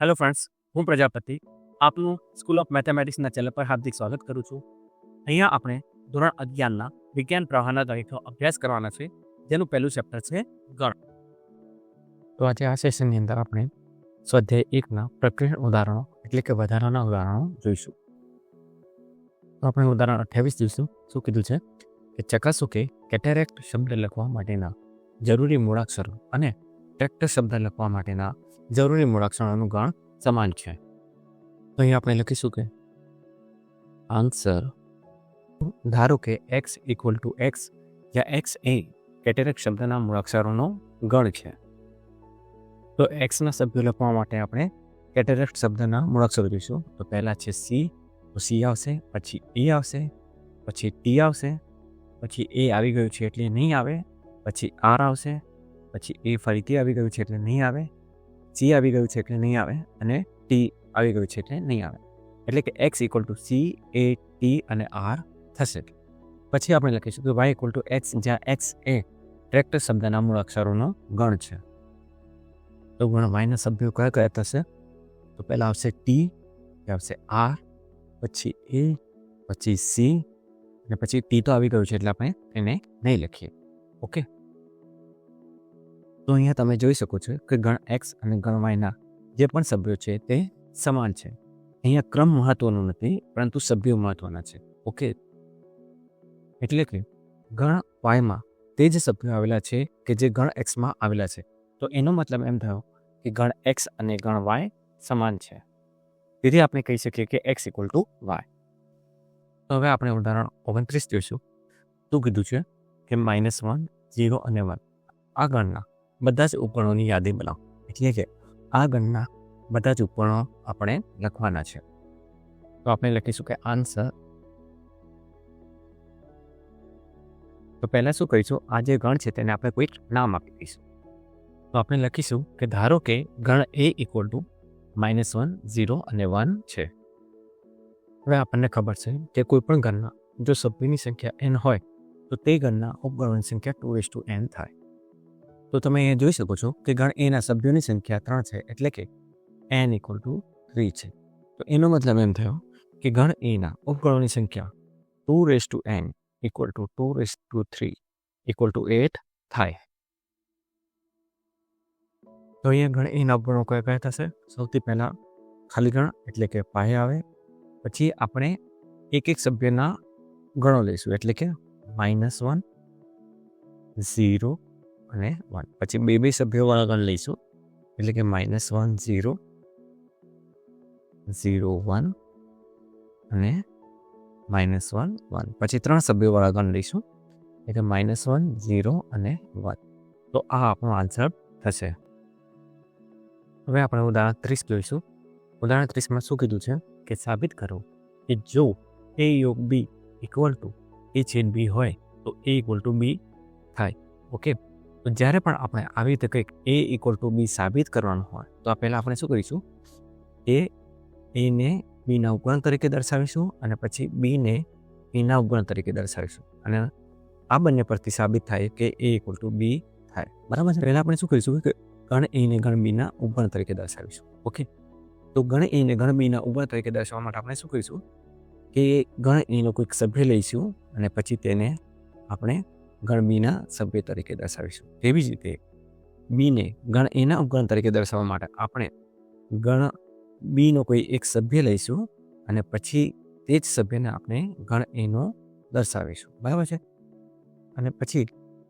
Hello friends હું પ્રજાપતિ. આપનું school of મેથેમેટિક્સના channel પર હાર્દિક સ્વાગત કરું છું. અહીંયા આપણે ધોરણ અગિયારના વિજ્ઞાન પ્રવાહના તરીકે અભ્યાસ કરવાના છે, જેનું પહેલું ચેપ્ટર છે ગણ. તો આજે આ સેશનની અંદર આપણે સ્વાધ્યાય એકના પ્રક્રિયા ઉદાહરણો, એટલે કે વધારાના ઉદાહરણો જોઈશું. તો આપણે ઉદાહરણ અઠ્યાવીસ જોઈશું. શું કીધું છે? કે ચકાસો કે કેટેરેક્ટ શબ્દ લખવા માટેના જરૂરી મૂળાક્ષરો અને ટ્રેક્ટર શબ્દ લખવા માટેના જરૂરી મૂળાક્ષરોનું ગણ સમાન છે. તો અહીં આપણે લખીશું કે આન્સર ધારો કે એક્સ ઇક્વલ ટુ એક્સ જ્યાં એક્સ એ કેટેરેક શબ્દના મૂળાક્ષરોનો ગણ છે. તો એક્સના સભ્યો લખવા માટે આપણે કેટેરેક્ટ શબ્દના મૂળાક્ષરો જોઈશું. તો પહેલાં છે સી તો સી આવશે, પછી એ આવશે, પછી ટી આવશે, પછી એ આવી ગયું છે એટલે નહીં આવે, પછી આર આવશે પછી એ ફરીથી આવી ગયું છે એટલે નહીં આવે સી આવી ગયું છે એટલે નહીં આવે અને ટી આવી ગયું છે એટલે નહીં આવે. એટલે કે x equal to C A T અને આર થશે. પછી આપણે લખીશું કે વાય ઇક્વલ ટુ એક્સ જ્યાં એક્સ એ ટ્રેક્ટર શબ્દના મૂળ અક્ષરોનો ગણ છે. તો ગણ વાયના સભ્યો કયા કયા થશે? તો પહેલાં આવશે ટી આવશે આર પછી એ પછી સી અને પછી ટી તો આવી ગયું છે એટલે આપણે એને નહીં લખીએ. ઓકે? તો અહીંયા તમે જોઈ શકો છો કે ગણ એક્સ અને ગણ વાયના જે પણ સભ્યો છે તે સમાન છે. અહીંયા ક્રમ મહત્વનો નથી, પરંતુ સભ્યો મહત્વના છે. ઓકે? એટલે કે ગણ વાયમાં તે જ સભ્યો આવેલા છે કે જે ગણ એક્સમાં આવેલા છે. તો એનો મતલબ એમ થયો કે ગણ એક્સ અને ગણ વાય સમાન છે. તેથી આપણે કહી શકીએ કે એક્સ ઇક્વલ ટુ વાય. તો હવે આપણે ઉદાહરણ ઓગણત્રીસ જોઈશું. શું કીધું છે? કે માઇનસ વન, ઝીરો અને વન. આ ગણના. બધા જ ઉપકરણોની યાદી બનાવો. એટલે કે આ ગણના બધા જ ઉપકરણો આપણે લખવાના છે. તો આપણે લખીશું કે આન્સર તો પહેલાં શું કરીશું? આ જે ગણ છે તેને આપણે કોઈક નામ આપી દઈશું. તો આપણે લખીશું કે ધારો કે ગણ A equal to minus one zero અને વન છે. હવે આપણને ખબર છે કે કોઈ પણ ગણના જો સભ્યની સંખ્યા એન હોય તો તે ગણના ઉપગણોની સંખ્યા ટુ એસ ટુ એન થાય. તો તમે અહીંયા જોઈ શકો છો કે ગણ એના સભ્યોની સંખ્યા ત્રણ છે એટલે કે એન ઇક્વલ ટુ થ્રી છે. તો એનો મતલબ એમ થયો કે ગણ એના ઉપગણોની સંખ્યા two raise to N equal to two raise to three equal to eight થાય. તો અહીંયા ગણ એના ઉપગણો કયા કયા થશે? સૌથી પહેલાં ખાલી ગણ એટલે કે પાય આવે. પછી આપણે એક એક સભ્યના ગણો લઈશું એટલે કે માઇનસ વન ઝીરો અને વન પછી બે બે સભ્યોવાળા ગણ લઈશું. એટલે કે minus one zero zero one અને માઇનસ વન વન પછી ત્રણ સભ્યોવાળા ગણ લઈશું. એટલે માઇનસ વન ઝીરો અને વન તો આ આપણો આન્સર થશે. હવે આપણે ઉદાહરણ ત્રીસ જોઈશું. ઉદાહરણ ત્રીસમાં શું કીધું છે? કે સાબિત કરો કે જો એ યોગ બી ઇક્વલ ટુ એ છેદ બી હોય તો એ ઇક્વલ ટુ બી થાય. ઓકે તો જ્યારે પણ આપણે આવી રીતે કંઈક એ ઇક્વલ ટુ બી સાબિત કરવાનું હોય તો આ પહેલાં આપણે શું કરીશું? એ એને બીના ઉપગણ તરીકે દર્શાવીશું અને પછી બીને એના ઉપગણ તરીકે દર્શાવીશું. અને આ બંને પરથી સાબિત થાય કે એ ઇક્વલ ટુ બી થાય. બરાબર છે. પહેલાં આપણે શું કરીશું કે ગણ એને ગણ બીના ઉપગણ તરીકે દર્શાવીશું. ઓકે? તો ગણ એને ગણ બીના ઉપગણ તરીકે દર્શાવવા માટે આપણે શું કરીશું? કે ગણ એનો કોઈક સભ્ય લઈશું અને પછી તેને આપણે ગણ બીના સભ્ય તરીકે દર્શાવીશું. તેવી જ રીતે બીને ગણ એના ઉપગણ તરીકે દર્શાવવા માટે આપણે ગણ બીનો કોઈ એક સભ્ય લઈશું અને પછી તે જ સભ્યને આપણે ગણ એનો દર્શાવીશું. બરાબર છે? અને પછી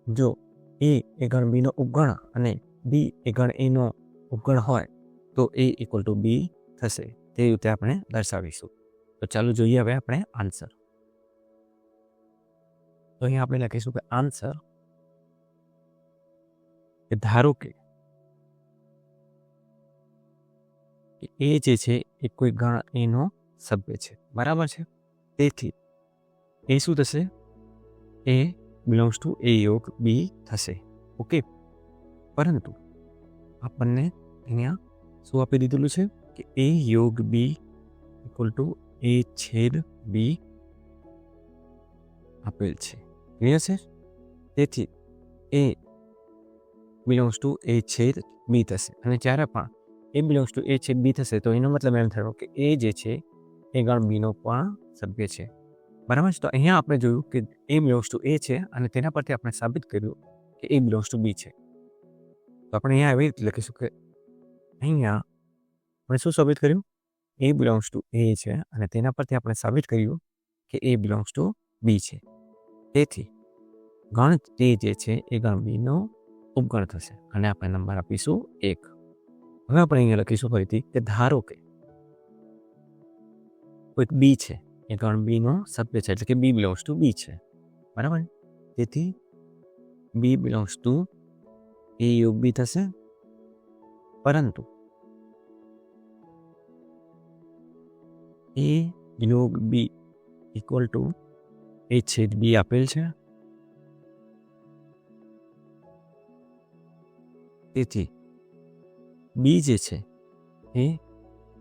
જો એ એ ગણ બીનો ઉપગણ અને બી એ ગણ એનો ઉપગણ હોય તો એ ઇક્વલ ટુ બી થશે. તે રીતે આપણે દર્શાવીશું. તો ચાલો જોઈએ હવે આપણે આન્સર તો અહીંયા આપણે લખીશું કે આન્સર કે ધારો કે એ જે છે એ કોઈ ગણ એનો સભ્ય છે. બરાબર છે? તેથી એ શું થશે? એ બિલોંગ્સ ટુ એ યોગ બી થશે. ઓકે? પરંતુ આપણને અહીંયા શું આપી દીધેલું છે? કે એ યોગ બી ઇક્વલ ટુ એ છેદ બી આપેલ છે. છે તેથી એ બિલોંગ્સ ટુ એ છેદ બી થશે. અને જ્યારે પણ એ બિલોંગ્સ ટુ એ છે બી થશે, તો એનો મતલબ એમ થયો કે એ જે છે, એ ગણ બીનો પણ સભ્ય છે. બરાબર છે? તો અહીંયા આપણે જોયું કે એ બિલોંગ્સ ટુ એ છે અને તેના પરથી આપણે સાબિત કર્યું કે એ બિલોંગ્સ ટુ બી છે. તો આપણે અહીંયા એવી રીતે લખીશું કે અહીંયા આપણે શું સાબિત કર્યું? એ બિલોંગ્સ ટુ એ છે અને તેના પરથી આપણે સાબિત કર્યું કે એ બિલોંગ્સ ટુ બી છે. તેથી ગણ તે જે છે એ ગણ બીનો ઉપગણ થશે અને આપણે નંબર આપીશું એક. હવે આપણે અહીંયા લખીશું ફરીથી કે ધારો કે કોઈક બી છે એ ગણ બીનો સભ્ય છે એટલે કે બી બિલોંગ્સ ટુ બી છે. બરાબર તેથી બી બિલોંગ્સ ટુ એ યોગ બી થશે. પરંતુ એ યોગ બી ઇક્વલ ટુ એ છેદ બી આપેલ છે? તેથી બી જે છે, એ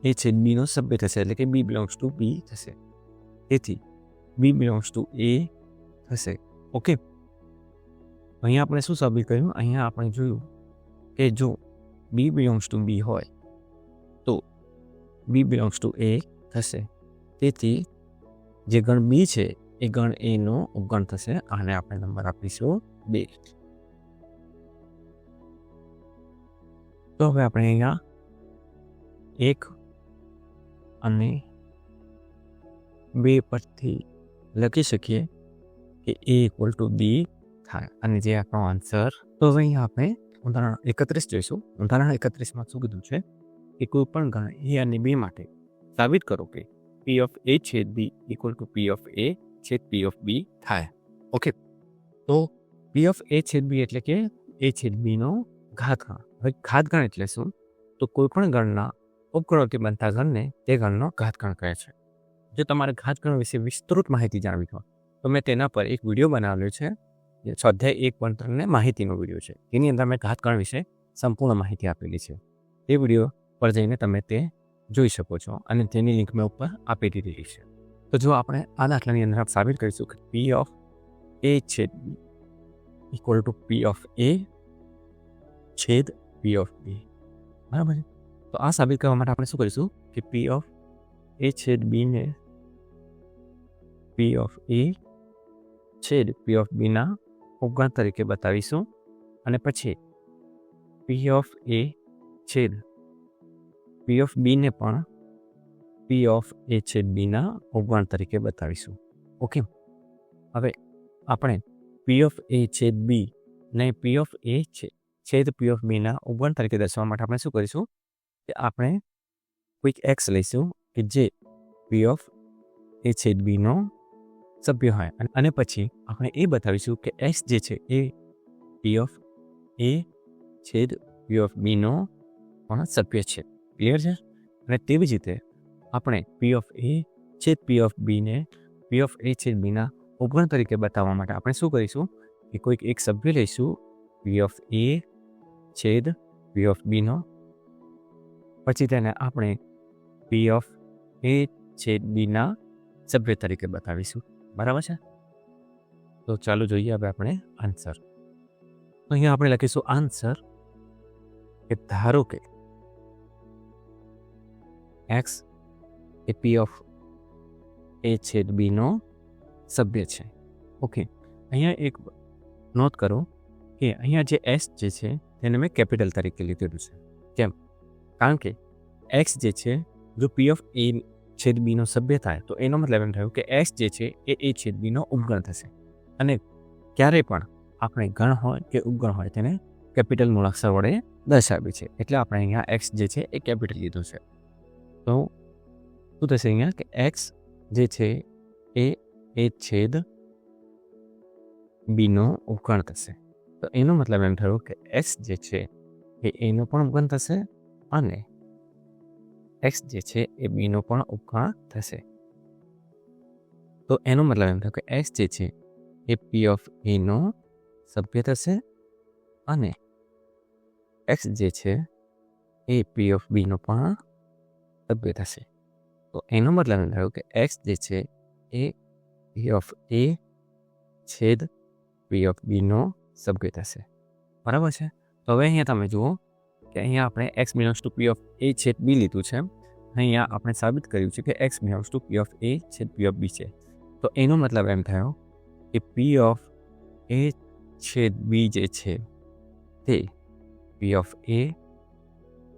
એ છેદ બીનો સભ્ય થશે, એટલે કે બી બિલોંગ્સ ટુ બી થશે. તેથી બી બિલોંગ્સ ટુ એ થશે. ઓકે અહીંયા આપણે શું સાબિત કર્યું? અહીંયા આપણે જોયું કે જો બી બિલોંગ્સ ટુ બી હોય, તો બી બિલોંગ્સ ટુ એ થશે. તેથી જે ગણ બી છે એ ગણ એનો ઉપગણ થશે. આને આપણે નંબર આપીશું બે. તો હવે આપણે અહીંયા એક અને બે પરથી લખી શકીએ કે એ ઇક્વલ ટુ બી થાય. અને જે આપણો આન્સર તો હવે અહીંયા આપણે ઉદાહરણ એકત્રીસ જોઈશું. ઉદાહરણ એકત્રીસમાં શું કીધું છે? કે કોઈ પણ ગણ એ અને બી માટે સાબિત કરો કે પી ઓફ એ છેદ B equal to P of A છેદ પી ઓફ બી થાય. ઓકે તો પી ઓફ એ છેદ બી એટલે કે એ છેદ બીનો ઘાતગણ હવે ઘાતગણ એટલે શું? તો કોઈપણ ગણના ઉપગણોથી બનતા ગણને તે ગણનો ઘાતગણ કહે છે. જો તમારે ઘાતગણ વિશે વિસ્તૃત માહિતી જાણવી હોય, તો મેં તેના પર એક વીડિયો બનાવેલો છે, જે સ્વાધ્યાય એક પણ ત્રણને માહિતીનો વીડિયો છે. તેની અંદર મેં ઘાતગણ વિશે સંપૂર્ણ માહિતી આપેલી છે. તે વીડિયો પર જઈને તમે તે જોઈ શકો છો અને તેની લિંક મેં ઉપર આપી દીધેલી છે. તો જો આપણે આ દાખલાની અંદર સાબિત કરીશું કે પી ઓફ એ છેદ B equal to P of A છેદ પી ઓફ બી બરાબર છે? તો આ સાબિત કરવા માટે આપણે શું કરીશું કે પી ઓફ એ છેદ બીને પી ઓફ એ છેદ પી ઓફ બીના ઉપગણ તરીકે બતાવીશું અને પછી પી ઓફ એ છેદ પી ઓફ બીને પણ પી ઓફ એ છેદ બીના ઉપગણ તરીકે બતાવીશું. ઓકે હવે આપણે પી ઓફ એ છેદ બી ને પી ઓફ એ છેદ પી ઓફ બીના ઉપગણ તરીકે દર્શાવવા માટે આપણે શું કરીશું? કે આપણે કોઈક એક્સ લઈશું કે જે પી ઓફ એ છેદ બીનો સભ્ય હોય. અને પછી આપણે એ બતાવીશું કે એક્સ જે છે એ પી ઓફ એ છેદ પી ઓફ બીનો પણ સભ્ય છે. ક્લિયર છે? અને તેવી જ રીતે આપણે પી ઓફ એ છેદ P of બીને P of A છેદ બીના ઉપગણ તરીકે બતાવવા માટે આપણે શું કરીશું કે કોઈક એક સભ્ય લઈશું પી ઓફ એ છેદ પી ઓફ બીનો પછી તેને આપણે પી ઓફ એ છેદ બીના સભ્ય તરીકે બતાવીશું. બરાબર છે? તો ચાલો જોઈએ હવે આપણે આન્સર તો અહીંયા આપણે લખીશું આન્સર કે ધારો કે x A P of A છેદ બીનો સભ્ય છે. ઓકે અહીંયા એક નોંધ કરો કે અહીંયા જે એસ જે છે, તેને મેં કેપિટલ તરીકે લીધેલું છે. કેમ? કારણ કે એક્સ જે છે, જો પી ઓફ એ છેદ બીનો સભ્ય થાય, તો એનો મતલબ એમ થયું કે એક્સ જે છે, એ એ છેદ બીનો ઉપગણ થશે. અને ક્યારેય પણ આપણે ગણ હોય કે ઉપગણ હોય, તેને કેપિટલ મૂળાક્ષર વડે દર્શાવી છે. એટલે આપણે અહીંયા એક્સ જે છે, એ કેપિટલ લીધું છે. તો શું થશે અહીંયા? કે એક્સ જે છે, એ એ છેદ બીનો ઉકાણ થશે. તો એનો મતલબ એમ થયો કે એક્સ જે છે, એ એનો પણ ઉપગણ થશે અને એક્સ જે છે, એ બીનો પણ ઉપગણ થશે. તો એનો મતલબ એમ થયો કે એક્સ જે છે, એ પી ઓફ એનો સભ્ય થશે અને એક્સ જે છે, એ પી ઓફ બીનો પણ સભ્ય થશે. તો એનો મતલબ એમ થયો કે એક્સ જે છે એ પી ઓફ એ છેદ પી ઓફ બીનો સભ્ય થશે બરાબર છે? તો હવે અહીંયા તમે જુઓ કે અહીંયા આપણે x belongs to P of A છેદ બી લીધું છે. અહીંયા આપણે સાબિત કર્યું છે કે x belongs to P of A છેદ પી ઓફ બી છે. તો એનો મતલબ એમ થયો કે પી ઓફ એ છેદ બી જે છે તે પી ઓફ એ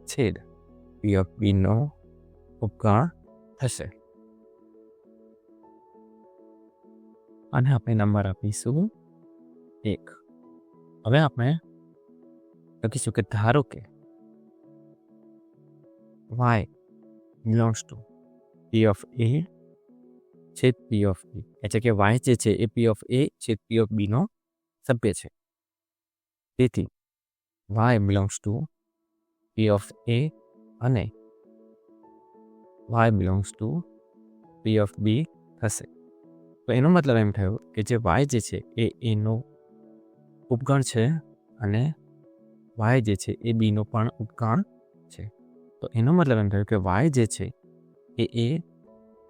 છેદ પી ઓફ બીનો ઉપગણ થશે અને આપણે નંબર આપીશું. એક. હવે આપણે લખીશું કે ધારો કે y belongs to P of A છેદ પી ઓફ બી એટલે કે વાય જે છે એ પી ઓફ એ છેદ પી ઓફ બીનો સભ્ય છે. તેથી y belongs to P of A અને y belongs to P of B થશે. તો એનો મતલબ એમ થયો કે જે વાય જે છે એ એનો ઉપગણ છે અને વાય જે છે એ બીનો પણ ઉપગણ છે. તો એનો મતલબ એમ થયો કે વાય જે છે એ એ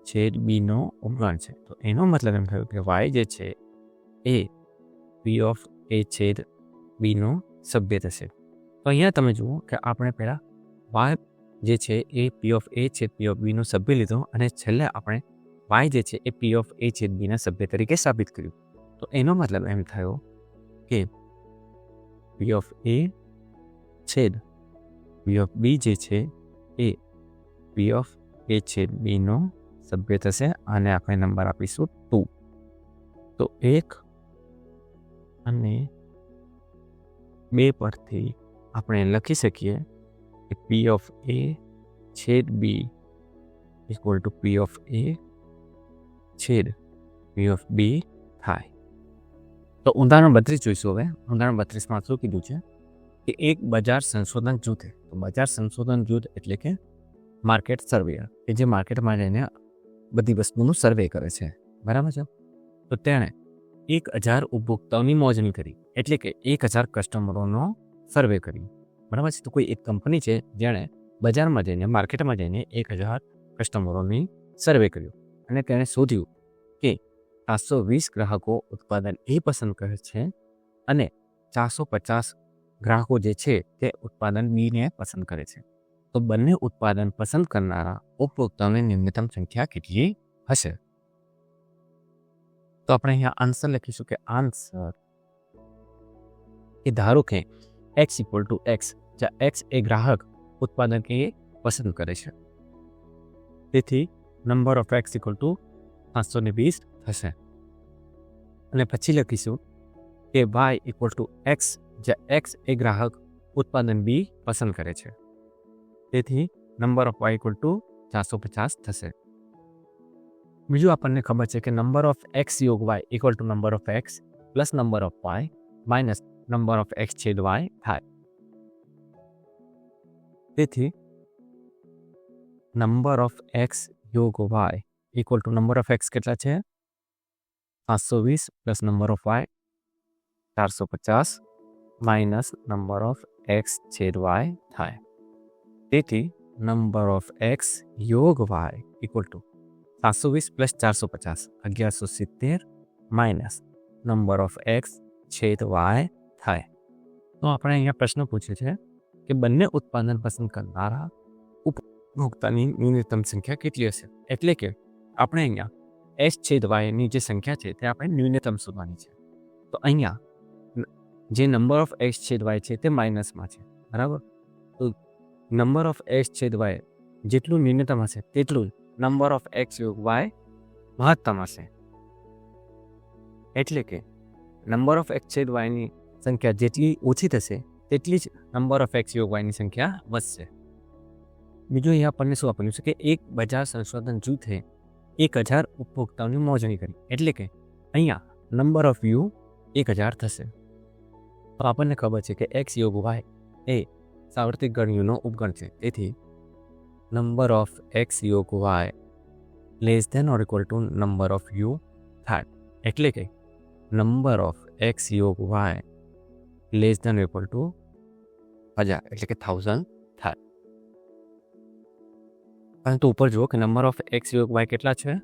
છેદ બીનો ઉપગણ છે. તો એનો મતલબ એમ થયો કે વાય જે છે એ પી ઓફ એ છેદ બીનો સભ્ય થશે. તો અહીંયા તમે જુઓ કે આપણે પહેલાં વાય જે છે એ પી ઓફ એ છેદ પી ઓફ બીનો સભ્ય લીધો અને છેલ્લે આપણે વાય જે છે એ પી ઓફ એ છેદ બીના સભ્ય તરીકે સાબિત કર્યું. તો એનો મતલબ એમ થયો કે પી ઓફ એ છેદ પી ઓફ બી જે છે એ પી ઓફ એ છેદ બીનો સભ્ય થશે અને આપણે નંબર આપીશું ટુ. તો એક અને બે પરથી આપણે લખી શકીએ કે પી ઓફ એ છેદ B equal to P of A છેદ પી ઓફ બી થાય. તો ઉદાહરણ બત્રીસ જોઈશું હવે. ઉદાહરણ બત્રીસમાં શું કીધું છે? કે એક બજાર સંશોધન જૂથ તો બજાર સંશોધન જૂથ એટલે કે માર્કેટ સર્વેયર, કે જે માર્કેટમાં જઈને બધી વસ્તુનું સર્વે કરે છે. બરાબર છે? તો તેણે એક હજાર ઉપભોક્તાઓની મોજણી કરી. એટલે કે એક હજાર કસ્ટમરોનો સર્વે કરી બરાબર છે? તો કોઈ એક કંપની છે જેણે બજારમાં જઈને, માર્કેટમાં જઈને એક હજાર કસ્ટમરોની સર્વે કર્યું અને તેણે શોધ્યું કે સાતસો વીસ ગ્રાહકો ઉત્પાદન એ પસંદ કરે છે અને ચારસો પચાસ ગ્રાહકો જે છે તે ઉત્પાદન બીને પસંદ કરે છે. તો બંને ઉત્પાદન પસંદ કરનારા ઉપભોક્તાઓની ન્યૂનતમ સંખ્યા કેટલી હશે? તો આપણે અહીંયા આન્સર લખીશું કે આન્સર એ ધારો કે એક્સ ઇક્વલ ટુ એક્સ જ્યાં એક્સ એ ગ્રાહક ઉત્પાદન એ પસંદ કરે છે. તેથી number of x equal to પાંચસો ને વીસ થશે. અને પછી લખીશું કે વાય ઇક્વલ ટુ એક્સ જ્યાં એક્સ એ ગ્રાહક ઉત્પાદન બી પસંદ કરે છે. તેથી number of y equal to ચારસો પચાસ થશે. બીજું આપણને ખબર છે કે નંબર ઓફ એક્સ યોગ y equal to number of x plus number of y minus number of x છેદ વાય થાય. તેથી નંબર ઓફ એક્સ યોગ y equal to number of x કેટલા છે પાંચસો વીસ પ્લસ નંબર ઓફ વાય ચારસો પચાસ માઇનસ નંબર ઓફ એક્સ છેદ વાય થાય તેથી નંબર ઓફ એક્સ યોગ વાય ઇક્વલ ટુ સાતસો વીસ પ્લસ ચારસો પચાસ અગિયારસો સિત્તેર માઇનસ નંબર ઓફ એક્સ છેદ વાય થાય તો આપણે અહીંયા પ્રશ્ન પૂછ્યો છે કે બંને ઉત્પાદન પસંદ કરનારા ઉપભોક્તાની ન્યૂનતમ સંખ્યા કેટલી હશે? એટલે કે આપણે અહીંયા એસ છેદ વાયની જે સંખ્યા છે તે આપણે ન્યૂનતમ શોધવાની છે. તો અહીંયા જે નંબર ઓફ એસ છેદ વાય છે તે માઇનસમાં છે. બરાબર? તો નંબર ઓફ એસ છેદ વાય જેટલું ન્યૂનતમ હશે તેટલું નંબર ઓફ એક્સ યોગ વાય મહત્તમ હશે. એટલે કે નંબર ઓફ એક્સ છેદ વાયની સંખ્યા જેટલી ઓછી થશે તેટલી જ નંબર ઓફ એક્સ યોગ વાયની સંખ્યા વધશે. બીજું અહીં આપણને શું આપેલું છે કે એક બજાર સંશોધન જૂથે એક હજાર ઉપભોક્તાઓની મોજણી કરી. એટલે કે અહીંયા નંબર ઓફ યુ એક હજાર થશે. તો આપણને ખબર છે કે એક્સ યોગ વાય એ સાવર્તિક ગણ્યુનો ઉપગણ છે. તેથી નંબર ઓફ એક્સ યોગ y less than or equal to number of U થાય. એટલે કે નંબર ઓફ એક્સ યોગ y less than equal to હજાર એટલે કે થાઉઝન્ડ થાય પરંતુ ઉપર જુઓ કે નંબર ઓફ એક્સ યોગ વાય કેટલા છે?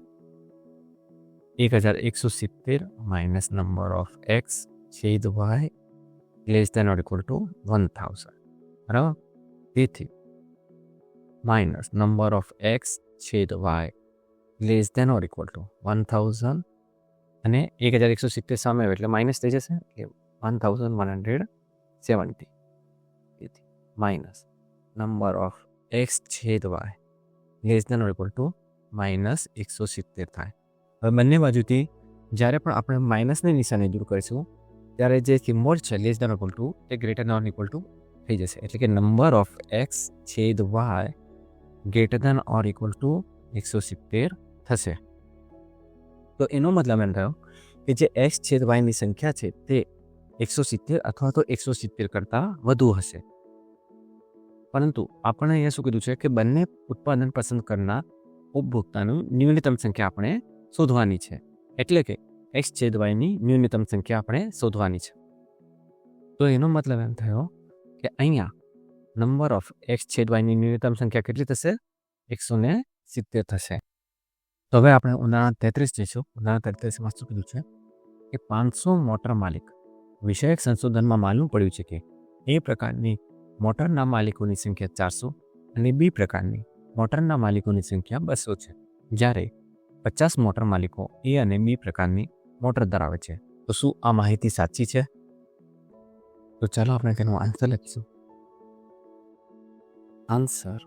એક હજાર એકસો સિત્તેર માઇનસ નંબર ઓફ એક્સ છેદ y less than or equal to one thousand બરાબર? તેથી માઇનસ નંબર ઓફ એક્સ છેદ y less than or equal to one thousand અને એક હજાર એકસો સિત્તેર સામે આવે એટલે માઇનસ થઈ જશે એટલે one thousand one hundred seventy તેથી માઇનસ નંબર ઓફ એક્સ છેદ y less than or equal to minus એકસો સિત્તેર થાય હવે બંને બાજુથી જ્યારે પણ આપણે માઇનસની નિશાની દૂર કરીશું ત્યારે જે કિંમત છે લેસ દેન ઇક્વલ ટુ તે ગ્રેટર નોન ઇક્વલ ટુ થઈ જશે એટલે કે નંબર ઓફ એક્સ છેદ y greater than or equal to એકસો સિત્તેર થશે તો એનો મતલબ એમ થયો કે જે એક્સ છેદ વાયની સંખ્યા છે તે એકસો સિત્તેર અથવા તો એકસો સિત્તેર કરતાં વધુ હશે પરંતુ આપણે અહીંયા શું કીધું છે કે બંને ઉત્પાદન પસંદ કરનાર ઉપભોક્તાનું ન્યૂનતમ સંખ્યા આપણે શોધવાની છે. એટલે કે એક્સ છેદ વાયની ન્યૂનતમ સંખ્યા આપણે શોધવાની છે. તો એનો મતલબ એમ થયો કે અહીંયા નંબર ઓફ એક્સ છેદ વાયની ન્યૂનતમ સંખ્યા કેટલી થશે? એકસો ને સિત્તેર થશે. તો હવે આપણે ઉદાહરણ તેત્રીસ જઈશું. ઉદાહરણ તેત્રીસમાં શું કીધું છે? કે પાંચસો મોટર માલિક વિષયક સંશોધનમાં માલુમ પડ્યું છે કે એ પ્રકારની મોટરના માલિકોની સંખ્યા ચારસો અને બી પ્રકારની મોટરના માલિકોની સંખ્યા બસો છે. જ્યારે પચાસ મોટર માલિકો એ અને બી પ્રકારની મોટર ધરાવે છે. તો શું આ માહિતી સાચી છે? તો ચાલો આપણે તેનો આન્સર લખીશું. આન્સર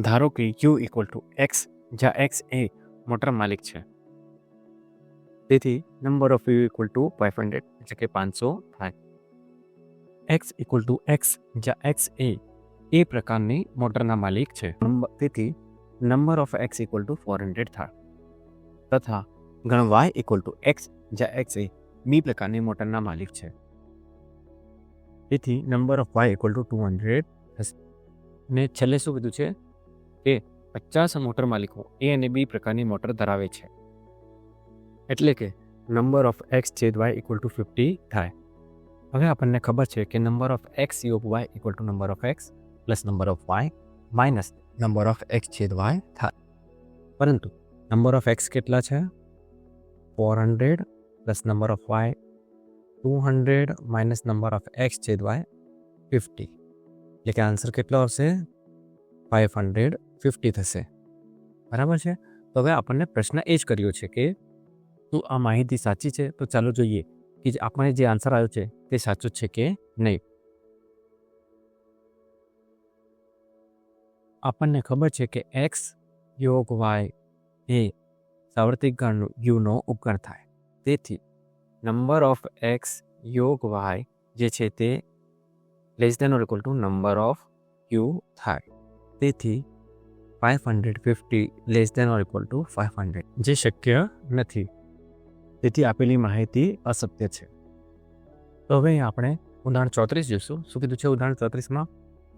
ધારો કે યુ ઇક્વલ ટુ એક્સ જ્યાં એક્સ એ મોટર માલિક છે. તેથી number of U equal to five hundred એટલે કે પાંચસો થાય. એક્સ ઇક્વલ ટુ એક્સ જ્યાં એક્સ એ એ પ્રકારની મોટરના માલિક છે. તેથી number of x equal to four hundred થાય તથા ગણ વાય ઇક્વલ ટુ એક્સ જ્યાં એક્સ એ બી પ્રકારની મોટરના માલિક છે. તેથી number of y equal to two hundred થશે ને છેલ્લે શું કીધું છે? કે પચાસ મોટર માલિકો એ અને બી પ્રકારની મોટર ધરાવે છે. એટલે કે નંબર ઓફ એક્સ છેદ વાય ઇક્વલ ટુ ફિફ્ટી થાય. હવે આપણને ખબર છે કે નંબર ઓફ એક્સ યોગ y equal to number of x plus number of y minus number of x છેદ વાય થાય પરંતુ નંબર ઓફ એક્સ કેટલા છે four hundred plus number of y two hundred minus number of x છેદ y fifty એટલે કે answer કેટલો આવશે ફાઇવ હંડ્રેડ ફિફ્ટી થશે બરાબર છે તો હવે આપણને પ્રશ્ન એ જ કર્યો છે કે શું આ માહિતી સાચી છે તો ચાલો જોઈએ કે જે આપણને જે આન્સર આવ્યો છે તે સાચું છે કે નહીં આપણને ખબર છે કે એક્સ યોગ વાય એ સાવર્તિક ગણનું યુનો ઉપગણ થાય તેથી નંબર ઓફ એક્સ યોગ વાય જે છે તે less than or equal to number of U થાય તેથી five hundred fifty less than or equal to five hundred જે શક્ય નથી તેથી આપેલી માહિતી અસત્ય છે. તો હવે આપણે ઉદાહરણ ચોત્રીસ જોઈશું. શું કીધું છે ઉદાહરણ ચોત્રીસમાં?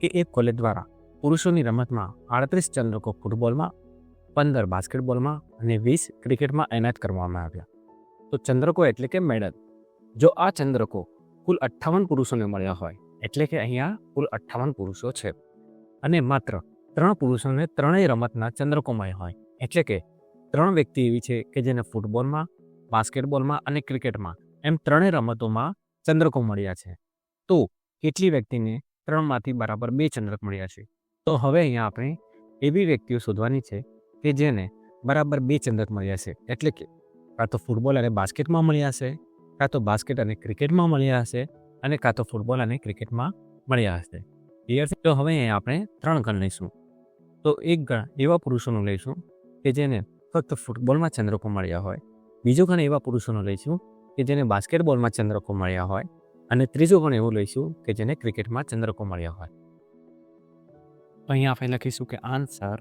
કે એક કોલેજ દ્વારા પુરુષોની રમતમાં આડત્રીસ ચંદ્રકો ફૂટબોલમાં, પંદર બાસ્કેટબોલમાં અને વીસ ક્રિકેટમાં એનાયત કરવામાં આવ્યા. તો ચંદ્રકો એટલે કે મેડલ. જો આ ચંદ્રકો કુલ અઠ્ઠાવન પુરુષોને મળ્યા હોય, એટલે કે અહીંયા કુલ અઠ્ઠાવન પુરુષો છે. અને માત્ર ત્રણ પુરુષોને ત્રણેય રમતના ચંદ્રકો મળ્યા હોય, એટલે કે ત્રણ વ્યક્તિ એવી છે કે જેને ફૂટબોલમાં બાસ્કેટબોલમાં અને ક્રિકેટમાં. એમ ત્રણેય રમતોમાં ચંદ્રકો મળ્યા છે. તો કેટલી વ્યક્તિને ત્રણમાંથી બરાબર બે ચંદ્રક મળ્યા છે? તો હવે અહીંયા આપણે એવી વ્યક્તિઓ શોધવાની છે કે જેને બરાબર બે ચંદ્રક મળ્યા છે. એટલે કે કાં તો ફૂટબોલ અને બાસ્કેટમાં મળ્યા હશે, કાં તો બાસ્કેટ અને ક્રિકેટમાં મળ્યા હશે અને કાં તો ફૂટબોલ અને ક્રિકેટમાં મળ્યા હશે. ક્લિયર તો હવે અહીંયા આપણે ત્રણ ગણ લઈશું. તો એક ગણ એવા પુરુષોનું લઈશું કે જેને ફક્ત ફૂટબોલમાં ચંદ્રકો મળ્યા હોય. બીજો ગણ એવા પુરુષોનો લઈશું કે જેને બાસ્કેટબોલમાં ચંદ્રકો મળ્યા હોય અને ત્રીજો ગણ એવું લઈશું કે જેને ક્રિકેટમાં ચંદ્રકો મળ્યા હોય. અહીંયા આપણે લખીશું કે આન્સર,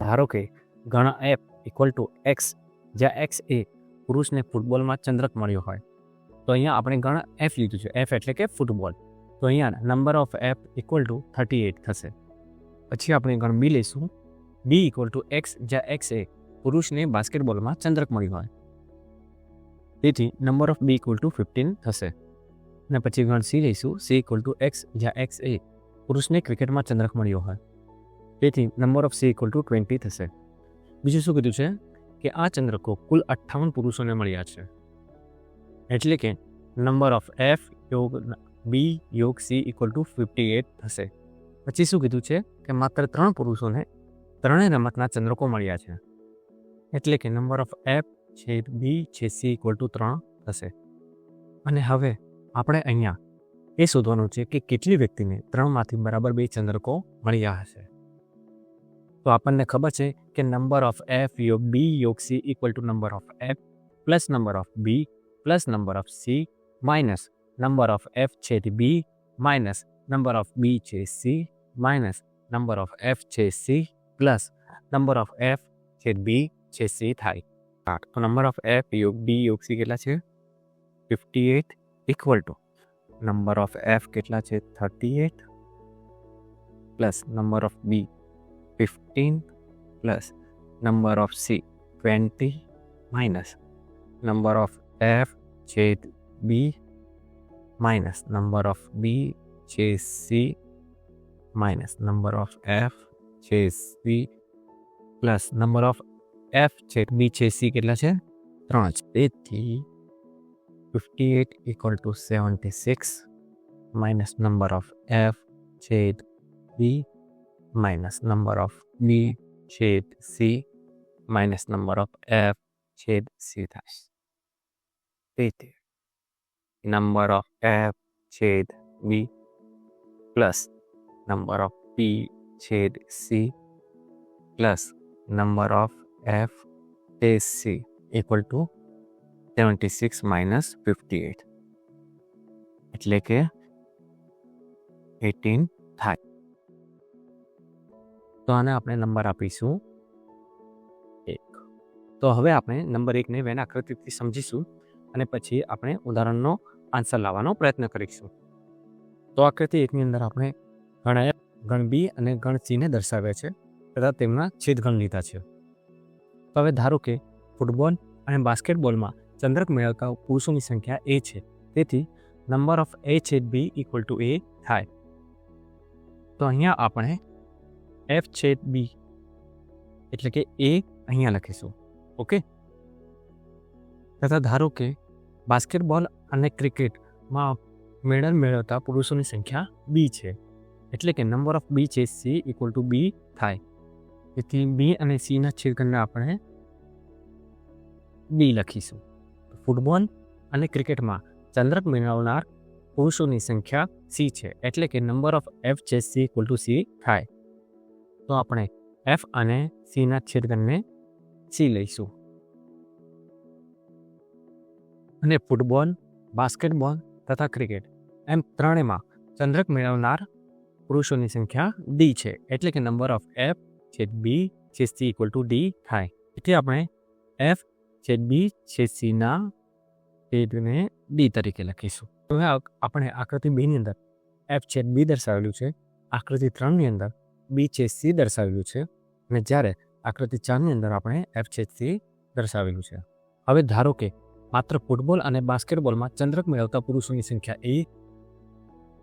ધારો કે ઘણા એફ ઇક્વલ ટુ એક્સ, જ્યાં એક્સ એ પુરુષને ફૂટબોલમાં ચંદ્રક મળ્યો હોય. તો અહીંયા આપણે ઘણા એફ લીધું છે. એફ એટલે કે ફૂટબોલ. તો અહીંયા number of F equal to thirty eight થશે. પછી આપણે ગણ બી લઈશું. બી ઇક્વલ ટુ એક્સ, જ્યાં એક્સ એ પુરુષને બાસ્કેટબોલમાં ચંદ્રક મળ્યો હોય. તેથી number of B equal to fifteen થશે. અને પછી ગણ સી લઈશું. સી ઇક્વલ ટુ એક્સ જ્યાં એક્સ એ પુરુષને ક્રિકેટમાં ચંદ્રક મળ્યો હોય. તેથી number of C equal to twenty થશે. બીજું શું કીધું છે? કે આ ચંદ્રકો કુલ અઠ્ઠાવન પુરુષોને મળ્યા છે. એટલે કે નંબર ઓફ એફ યોગ બી યોગ C equal to fifty eight થશે. પછી શું કીધું છે? કે માત્ર ત્રણ પુરુષોને ત્રણેય રમતના ચંદ્રકો મળ્યા છે. એટલે કે નંબર ઓફ એફ છેદ બી છે સી ઇક્વલ ટુ ત્રણ થશે. અને હવે આપણે અહીંયા એ શોધવાનું છે કે કેટલી વ્યક્તિને ત્રણમાંથી બરાબર બે ચંદ્રકો મળ્યા હશે. તો આપણને ખબર છે કે નંબર ઓફ એફ યોગ બી યોગ C equal to number of F plus number of B plus number of C minus number of F છેદ B minus number of B છે C minus number of F છે C plus number of F છેદ B છે C થાય હા તો number of F યોગ B યોગ સી કેટલા છે fifty eight equal to number of F કેટલા છે thirty eight plus number of B fifteen plus number of C twenty minus number of F છેદ B minus number of B છે C minus number of F છે C plus number of F છે B છે C કેટલા છે? ત્રણ છે. તેથી fifty eight equal to seventy six minus number of F છેદ B minus number of B છેદ C minus number of F છેદ સી થાય. તેથી નંબર ઓફ એફ છેદ B plus number of P છેદ C plus number of F A C equal to seventy six minus fifty eight એટલે કે eighteen થાય. તો આને આપણે નંબર આપીશું એક. તો હવે આપણે નંબર એકને વેન આકૃતિથી સમજીશું અને પછી આપણે ઉદાહરણનો આન્સર લાવવાનો પ્રયત્ન કરીશું. તો આકૃતિ એકની અંદર આપણે ગણ ગણ બી અને ગણ સીને દર્શાવ્યા છે તથા તેમના છેદગણ લીધા છે. તો હવે ધારો કે ફૂટબોલ અને બાસ્કેટબોલમાં ચંદ્રક મેળવતા પુરુષોની સંખ્યા એ છે. તેથી નંબર ઓફ એ છેદ બી ઇક્વલ ટુ એ થાય. તો અહીંયા આપણે એફ છેદ બી એટલે કે એ અહીંયા લખીશું. ઓકે? તથા ધારો કે બાસ્કેટબોલ અને ક્રિકેટમાં મેડલ મેળવતા પુરુષોની સંખ્યા બી છે. એટલે કે નંબર ઓફ બી છે સી ઇક્વલ ટુ બી થાય. તેથી બી અને સીના છેદગણને આપણે બી લખીશું. ફૂટબોલ અને ક્રિકેટમાં ચંદ્રક મેળવનાર પુરુષોની સંખ્યા સી છે, એટલે કે નંબર ઓફ એફ જે સી ઇક્વલ ટુ સી થાય. તો આપણે એફ અને સીના છેદગણને સી લઈશું. અને ફૂટબોલ, બાસ્કેટબોલ તથા ક્રિકેટ, એમ ત્રણેયમાં ચંદ્રક મેળવનાર પુરુષોની સંખ્યા ડી છે, એટલે કે નંબર ઓફ એફ છેદ બી છેદ સી ઇક્વલ ટુ ડી થાય. એટલે આપણે એફ છેદ બી છે સીના છેદને ડી તરીકે લખીશું. હવે આપણે આકૃતિ બીની અંદર એફ છેદ બી દર્શાવેલું છે, આકૃતિ ત્રણની અંદર બી છે સી દર્શાવેલું છે, અને જ્યારે આકૃતિ ચારની અંદર આપણે એફ છે સી દર્શાવેલું છે. હવે ધારો કે માત્ર ફૂટબોલ અને બાસ્કેટબોલમાં ચંદ્રક મેળવતા પુરુષોની સંખ્યા એ,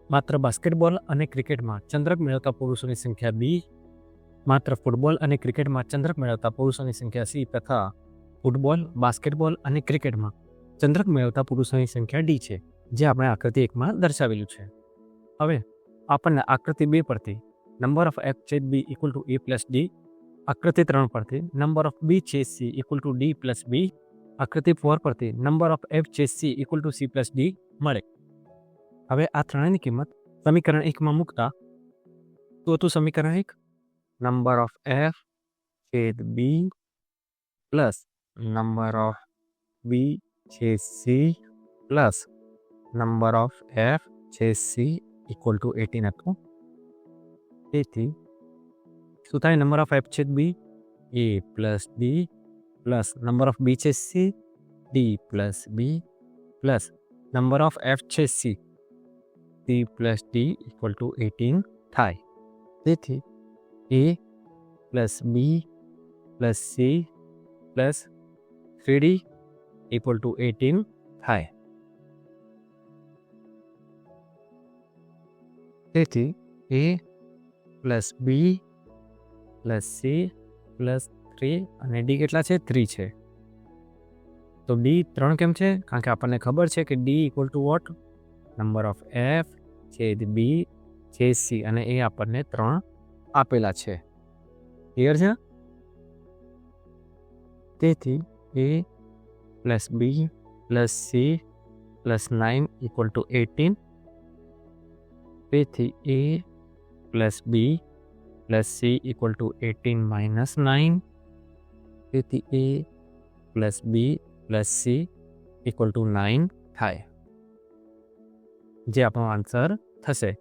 માત્ર બાસ્કેટબોલ અને ક્રિકેટમાં ચંદ્રક મેળવતા પુરુષોની સંખ્યા બી, માત્ર ફૂટબોલ અને ક્રિકેટમાં ચંદ્રક મેળવતા પુરુષોની સંખ્યા સી તથા ફૂટબોલ, બાસ્કેટબોલ અને ક્રિકેટમાં ચંદ્રક મેળવતા પુરુષોની સંખ્યા ડી છે, જે આપણે આકૃતિ એકમાં દર્શાવેલું છે. હવે આપણને આકૃતિ બે પરથી નંબર ઓફ એફ છે B equal to A plus D, આકૃતિ ત્રણ પરથી નંબર ઓફ બી છે C equal to D plus B, આકૃતિ ફોર પરથી નંબર ઓફ એફ છે C equal to C plus D મળે. હવે આ ત્રણેયની કિંમત સમીકરણ એકમાં મૂકતા તો હતું સમીકરણ એક? નંબર ઓફ એફ છેદ B plus number of B છે C plus number of F છે સી ઇક્વલ ટુ એટીન હતું. તેથી, શું થાય? નંબર ઓફ એફ છેદ B A plus D plus number of B છે C D plus B plus number of F છે C C plus D equal to eighteen થાય. તેથી A plus B plus C plus three D equal to eighteen થાય તેથી A plus B plus C plus three અને D કેટલા છે? Three છે. તો ડી ત્રણ કેમ છે? કારણ કે આપણને ખબર છે કે D equal to what number of F છેદ બી જે સી અને એ આપણને ત્રણ આપેલા છે. ક્લિયર છે? તેથી A plus B plus C plus nine equal to eighteen તેથી A plus B plus C equal to eighteen minus nine તેથી A plus B plus C equal to nine થાય. જે આપણો આન્સર થશે.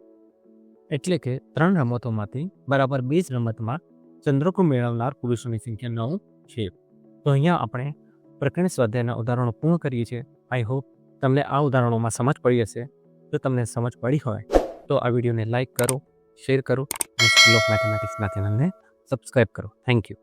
એટલે કે ત્રણ રમતોમાંથી બરાબર બે જ રમતમાં ચંદ્રકો મેળવનાર પુરુષોની સંખ્યા નવ છે. તો અહીંયા આપણે પ્રકરણ સ્વાધ્યાયના ઉદાહરણો પૂર્ણ કરીએ છીએ. આઈ હોપ તમને આ ઉદાહરણોમાં સમજ પડી હશે. જો તમને સમજ પડી હોય, તો આ વિડીયોને લાઇક કરો શેર કરો અને સ્કૂલ ઓફ મેથેમેટિક્સના ચેનલને સબસ્ક્રાઈબ કરો. Thank you